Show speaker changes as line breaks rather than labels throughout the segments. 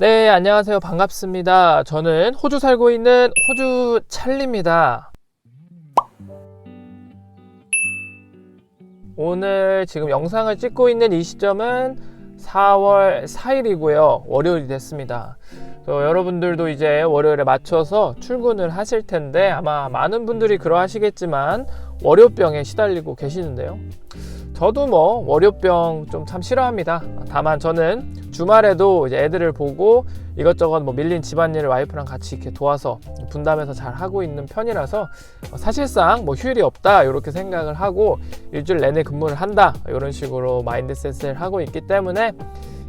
네, 안녕하세요. 반갑습니다. 저는 호주 살고 있는 호주 찰리입니다. 오늘 지금 영상을 찍고 있는 이 시점은 4월 4일이고요. 월요일이 됐습니다. 그래서 여러분들도 이제 월요일에 맞춰서 출근을 하실 텐데 아마 많은 분들이 그러하시겠지만 월요병에 시달리고 계시는데요. 저도 뭐 월요병 좀 참 싫어합니다. 다만 저는 주말에도 이제 애들을 보고 이것저것 뭐 밀린 집안일을 와이프랑 같이 이렇게 도와서 분담해서 잘 하고 있는 편이라서 사실상 뭐 휴일이 없다 이렇게 생각을 하고 일주일 내내 근무를 한다 이런 식으로 마인드셋을 하고 있기 때문에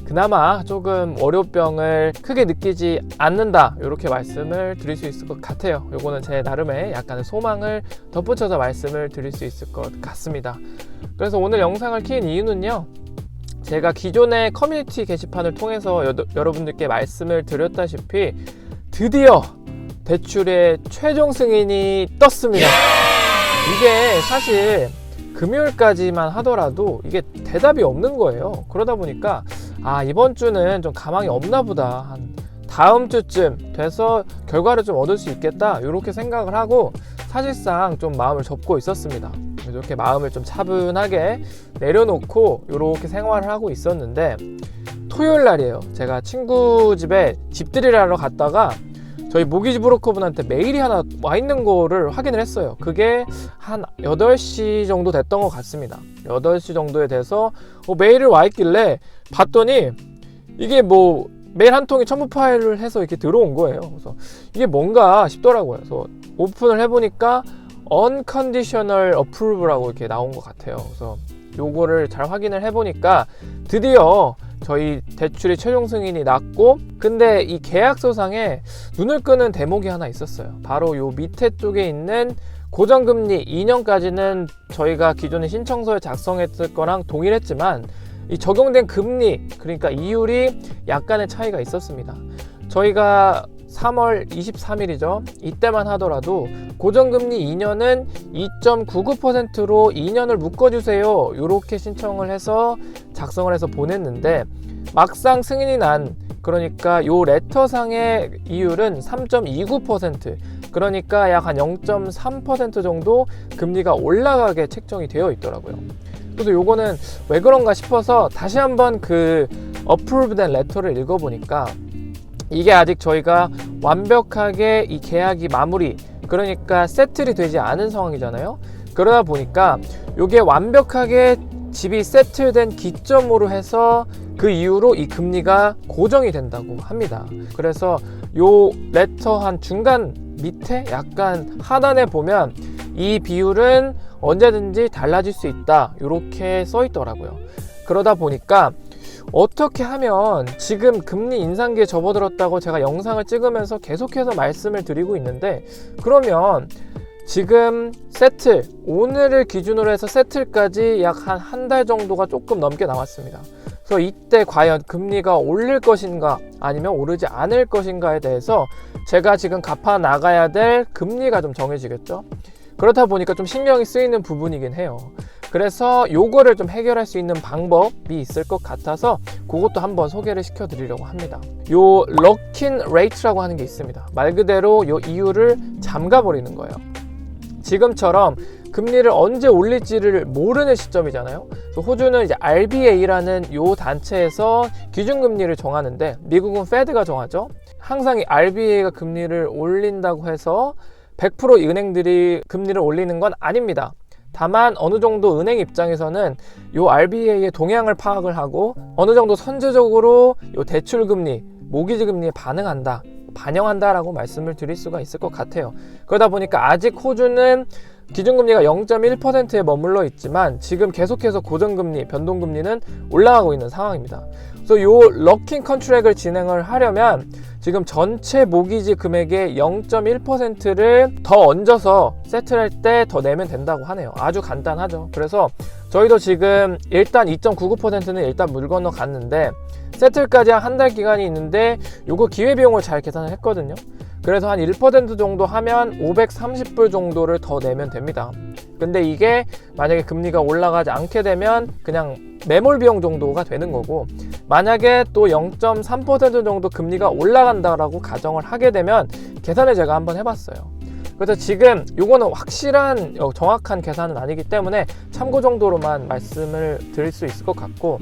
그나마 조금 월요병을 크게 느끼지 않는다 이렇게 말씀을 드릴 수 있을 것 같아요. 요거는 제 나름의 약간의 소망을 덧붙여서 말씀을 드릴 수 있을 것 같습니다. 그래서 오늘 영상을 킨 이유는요. 제가 기존의 커뮤니티 게시판을 통해서 여, 여러분들께 말씀을 드렸다시피 드디어 대출의 최종 승인이 떴습니다. 이게 사실 금요일까지만 하더라도 이게 대답이 없는 거예요. 그러다 보니까 아 이번 주는 좀 가망이 없나 보다 한 다음 주쯤 돼서 결과를 좀 얻을 수 있겠다 이렇게 생각을 하고 사실상 좀 마음을 접고 있었습니다. 이렇게 마음을 좀 차분하게 내려놓고 이렇게 생활을 하고 있었는데 토요일 날이에요. 제가 친구 집에 집들이를 하러 갔다가 저희 모기지 브로커분한테 메일이 하나 와 있는 거를 확인을 했어요. 그게 한 8시 정도 됐던 것 같습니다. 8시 정도에 돼서 어, 메일을 와 있길래 봤더니 이게 뭐 메일 한 통이 첨부 파일을 해서 이렇게 들어온 거예요. 그래서 이게 뭔가 싶더라고요. 그래서 오픈을 해보니까 unconditional approval라고 이렇게 나온 것 같아요. 그래서 요거를 잘 확인을 해보니까 드디어 저희 대출의 최종 승인이 났고 근데 이 계약서상에 눈을 끄는 대목이 하나 있었어요. 바로 요 밑에 쪽에 있는 고정금리 2년까지는 저희가 기존에 신청서에 작성했을 거랑 동일했지만 이 적용된 금리 그러니까 이율이 약간의 차이가 있었습니다. 저희가 3월 23일이죠. 이때만 하더라도 고정금리 2년은 2.99%로 2년을 묶어주세요. 이렇게 신청을 해서 작성을 해서 보냈는데 막상 승인이 난 그러니까 요 레터상의 이율은 3.29% 그러니까 약 한 0.3% 정도 금리가 올라가게 책정이 되어 있더라고요. 그래서 요거는 왜 그런가 싶어서 다시 한번 그 어프로브된 레터를 읽어보니까 이게 아직 저희가 완벽하게 이 계약이 마무리 그러니까 세틀이 되지 않은 상황이잖아요. 그러다 보니까 이게 완벽하게 집이 세틀된 기점으로 해서 그 이후로 이 금리가 고정이 된다고 합니다. 그래서 요 레터 한 중간 밑에 약간 하단에 보면 이 비율은 언제든지 달라질 수 있다. 이렇게 써 있더라고요. 그러다 보니까 어떻게 하면 지금 금리 인상기에 접어들었다고 제가 영상을 찍으면서 계속해서 말씀을 드리고 있는데 그러면 지금 세틀 오늘을 기준으로 해서 세틀까지 약 한 한 달 정도가 조금 넘게 남았습니다. 그래서 이때 과연 금리가 올릴 것인가 아니면 오르지 않을 것인가에 대해서 제가 지금 갚아 나가야 될 금리가 좀 정해지겠죠. 그렇다 보니까 좀 신경이 쓰이는 부분이긴 해요. 그래서 요거를 좀 해결할 수 있는 방법이 있을 것 같아서 그것도 한번 소개를 시켜 드리려고 합니다. 요 럭킨 레이트라고 하는 게 있습니다. 말 그대로 요 이유를 잠가 버리는 거예요. 지금처럼 금리를 언제 올릴지를 모르는 시점이잖아요. 호주는 이제 RBA라는 요 단체에서 기준금리를 정하는데 미국은 페드가 정하죠. 항상 이 RBA가 금리를 올린다고 해서 100% 은행들이 금리를 올리는 건 아닙니다. 다만 어느 정도 은행 입장에서는 요 RBA의 동향을 파악을 하고 어느 정도 선제적으로 요 대출 금리, 모기지 금리에 반응한다. 반영한다라고 말씀을 드릴 수가 있을 것 같아요. 그러다 보니까 아직 호주는 기준금리가 0.1%에 머물러 있지만 지금 계속해서 고정금리, 변동금리는 올라가고 있는 상황입니다. 그래서 요 럭킹 컨트랙을 진행을 하려면 지금 전체 모기지 금액의 0.1%를 더 얹어서 세트할 때 더 내면 된다고 하네요. 아주 간단하죠. 그래서 저희도 지금 일단 2.99%는 일단 물 건너 갔는데 세틀까지 한 달 기간이 있는데 요거 기회 비용을 잘 계산을 했거든요. 그래서 한 1% 정도 하면 530불 정도를 더 내면 됩니다. 근데 이게 만약에 금리가 올라가지 않게 되면 그냥 매몰 비용 정도가 되는 거고 만약에 또 0.3% 정도 금리가 올라간다라고 가정을 하게 되면 계산을 제가 한번 해봤어요. 그래서 지금 요거는 확실한 어, 정확한 계산은 아니기 때문에 참고 정도로만 말씀을 드릴 수 있을 것 같고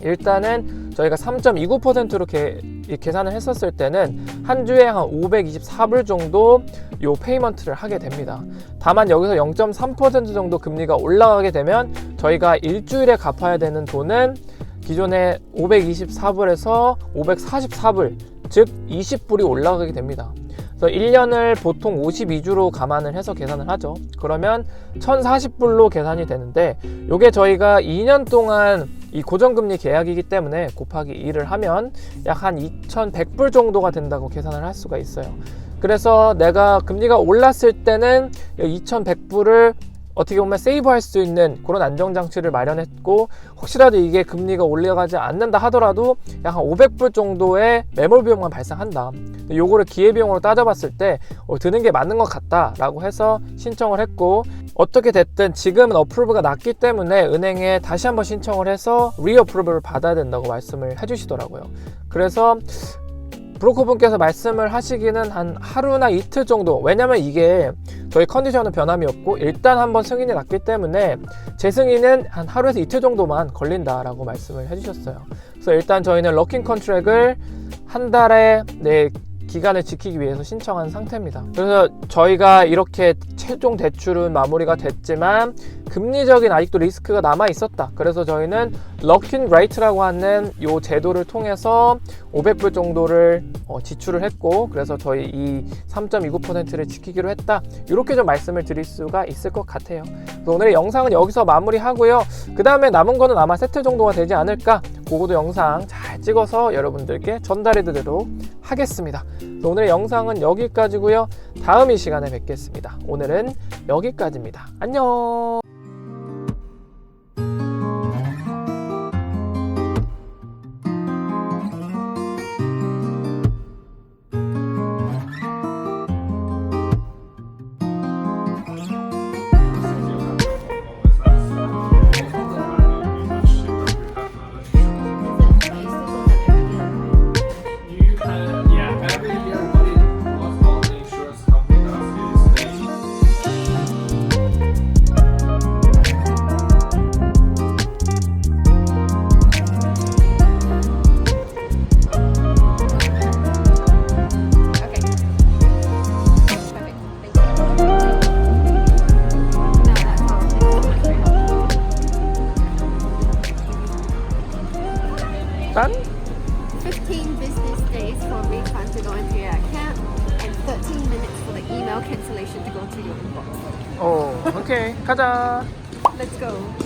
일단은 저희가 3.29%로 개, 이 계산을 했었을 때는 한 주에 한 524불 정도 요 페이먼트를 하게 됩니다. 다만 여기서 0.3% 정도 금리가 올라가게 되면 저희가 일주일에 갚아야 되는 돈은 기존에 524불에서 544불, 즉 20불이 올라가게 됩니다. 그래서 1년을 보통 52주로 감안을 해서 계산을 하죠. 그러면 1040불로 계산이 되는데 요게 저희가 2년 동안 이 고정금리 계약이기 때문에 곱하기 2를 하면 약 한 2100불 정도가 된다고 계산을 할 수가 있어요. 그래서 내가 금리가 올랐을 때는 2100불을 어떻게 보면 세이브할 수 있는 그런 안정장치를 마련했고 혹시라도 이게 금리가 올라가지 않는다 하더라도 약 한 500불 정도의 매몰 비용만 발생한다. 요거를 기회비용으로 따져봤을 때 어, 드는 게 맞는 것 같다라고 해서 신청을 했고 어떻게 됐든 지금은 어프로브가 났기 때문에 은행에 다시 한번 신청을 해서 리어프로브를 받아야 된다고 말씀을 해주시더라고요. 그래서 브로커분께서 말씀을 하시기는 한 하루나 이틀 정도. 왜냐면 이게 저희 컨디션은 변함이 없고 일단 한번 승인이 났기 때문에 재승인은 한 하루에서 이틀 정도만 걸린다라고 말씀을 해주셨어요. 그래서 일단 저희는 러킹 컨트랙을 한 달에 네 기간을 지키기 위해서 신청한 상태입니다. 그래서 저희가 이렇게 최종 대출은 마무리가 됐지만 금리적인 아직도 리스크가 남아 있었다. 그래서 저희는 럭킨 라이트라고 하는 이 제도를 통해서 500불 정도를 어, 지출을 했고 그래서 저희 이 3.29%를 지키기로 했다. 이렇게 좀 말씀을 드릴 수가 있을 것 같아요. 오늘의 영상은 여기서 마무리하고요. 그 다음에 남은 거는 아마 세트 정도가 되지 않을까. 그거도 영상 잘 찍어서 여러분들께 전달해 드리도록 하겠습니다. 오늘의 영상은 여기까지고요. 다음 이 시간에 뵙겠습니다. 오늘은 여기까지입니다. 안녕.
help.
짠!
15 business days for a refund to go into your account and 13 minutes for the email cancellation to go to your inbox.
오, 오케이. 가자.
Let's go.